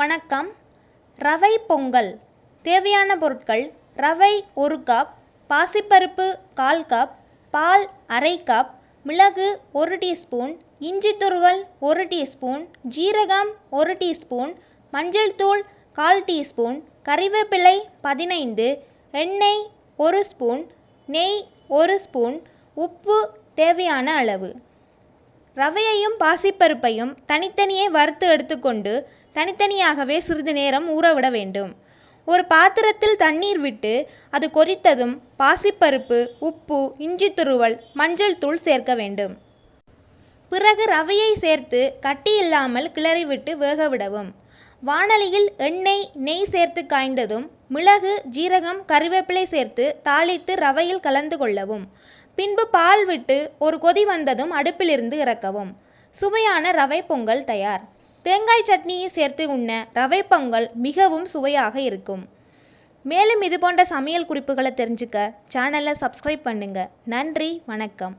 வணக்கம். ரவை பொங்கல். தேவையான பொருட்கள் ரவை ஒரு கப் பாசிப்பருப்பு கால் கப் பால் அரை கப் மிளகு ஒரு டீஸ்பூன் இஞ்சி துருவல் ஒரு டீஸ்பூன் ஜீரகம் ஒரு டீஸ்பூன் மஞ்சள் தூள் கால் டீஸ்பூன் கறிவேப்பிலை பதினைந்து எண்ணெய் ஒரு ஸ்பூன் நெய் ஒரு ஸ்பூன் உப்பு தேவையான அளவு. ரவையையும் பாசிப்பருப்பையும் தனித்தனியே வறுத்து எடுத்துக்கொண்டு தனித்தனியாகவே சிறிது நேரம் ஊறவிட வேண்டும். ஒரு பாத்திரத்தில் தண்ணீர் விட்டு அது கொதித்ததும் பாசிப்பருப்பு உப்பு இஞ்சி துருவல் மஞ்சள் தூள் சேர்க்க வேண்டும். பிறகு ரவையை சேர்த்து கட்டி இல்லாமல் கிளறிவிட்டு வேக விடவும் வாணலியில் எண்ணெய் நெய் சேர்த்து காய்ந்ததும் மிளகு ஜீரகம் கறிவேப்பிலை சேர்த்து தாளித்து ரவையில் கலந்து கொள்ளவும். பின்பு பால் விட்டு ஒரு கொதி வந்ததும் அடுப்பிலிருந்து இறக்கவும். சுவையான ரவை பொங்கல் தயார். தேங்காய் சட்னியை சேர்த்து உண்ண ரவை பொங்கல் மிகவும் சுவையாக இருக்கும். மேலும் இது போன்ற சமையல் குறிப்புகளை தெரிஞ்சுக்க சேனலை சப்ஸ்கிரைப் பண்ணுங்கள் நன்றி வணக்கம்.